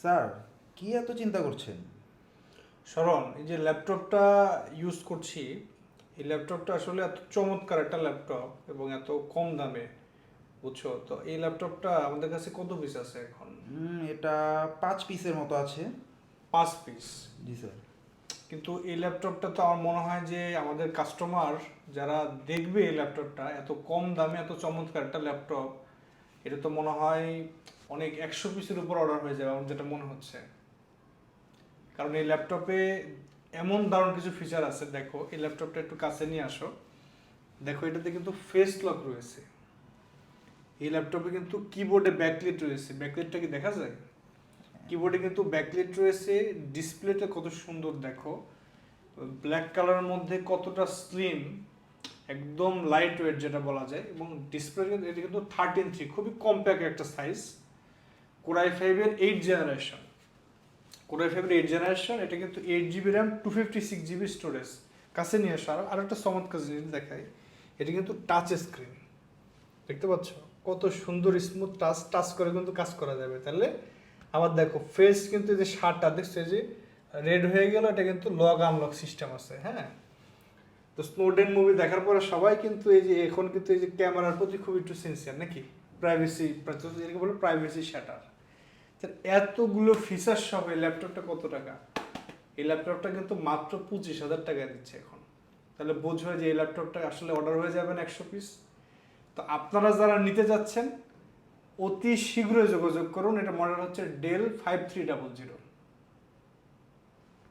Sir কি এত চিন্তা করছেন? শরণ এই যে ল্যাপটপটা ইউজ করছি এই ল্যাপটপটা আসলে এত চমৎকার একটা ল্যাপটপ এবং এত কম দামে বুঝছ? তো এই ল্যাপটপটা আমাদের কাছে কত পিস আছে এখন? এটা পাঁচ পিসের মতো আছে। পাঁচ পিস জি স্যার। কিন্তু এই ল্যাপটপটা তো আমার মনে হয় যে আমাদের কাস্টমার যারা দেখবে এই ল্যাপটপটা এত কম দামে এত চমৎকার একটা ল্যাপটপ এটা তো মনে হয় অনেক একশো পিসের উপর অর্ডার হয়ে যাবে আমার যেটা মনে হচ্ছে। কারণ এই ল্যাপটপে এমন দারুণ কিছু ফিচার আছে, দেখো, এই ল্যাপটপটা একটু কাছে নিয়ে আসো। দেখো, এটাতে কিন্তু ফেস লক রয়েছে। এই ল্যাপটপে কিন্তু কিবোর্ডে ব্যাকলিট রয়েছে। ব্যাকলিটটা কি দেখা যায়? কিবোর্ডে কিন্তু ব্যাকলিট রয়েছে ডিসপ্লেটা কত সুন্দর দেখো। ব্ল্যাক কালারের মধ্যে কতটা স্লিম একদম লাইট ওয়েট যেটা বলা যায়, এবং ডিসপ্লে এটা কিন্তু থার্টিন থ্রি খুবই কম্প্যাক্ট একটা সাইজ কোরাই ফাইভের এইট জেনারেশন কোরাই ফাইভের এইট জেনারেশন এটা কিন্তু eight GB RAM two fifty six GB storage কাছে নিয়ে আসো আর আরেকটা চমৎকার জিনিস দেখাই। এটা কিন্তু টাচ স্ক্রিন দেখতে পাচ্ছ? কত সুন্দর স্মুথ টাচ টাচ করে কিন্তু কাজ করা যাবে। তাহলে আবার দেখো ফেস কিন্তু যে শার্টটা দেখছ যে রেড হয়ে গেল, এটা কিন্তু লক আনলক সিস্টেম আছে হ্যাঁ? তো স্নোডেন মুভি দেখার পরে সবাই কিন্তু এই যে এখন কিন্তু এই যে ক্যামেরার প্রতি খুব একটু সেন্সিয়ার নাকি? প্রাইভেসি এটাকে বলে প্রাইভেসি শাটার এতগুলো ফিচার সহ এই ল্যাপটপটা কত টাকা? এই ল্যাপটপটা কিন্তু মাত্র পঁচিশ হাজার টাকা দিচ্ছে এখন। তাহলে বোঝো যে এই ল্যাপটপটা আসলে অর্ডার হয়ে যাবেন একশো পিস তো আপনারা যারা নিতে যাচ্ছেন, অতি শীঘ্রই যোগাযোগ করুন। এটা মডেল হচ্ছে Dell five three double zero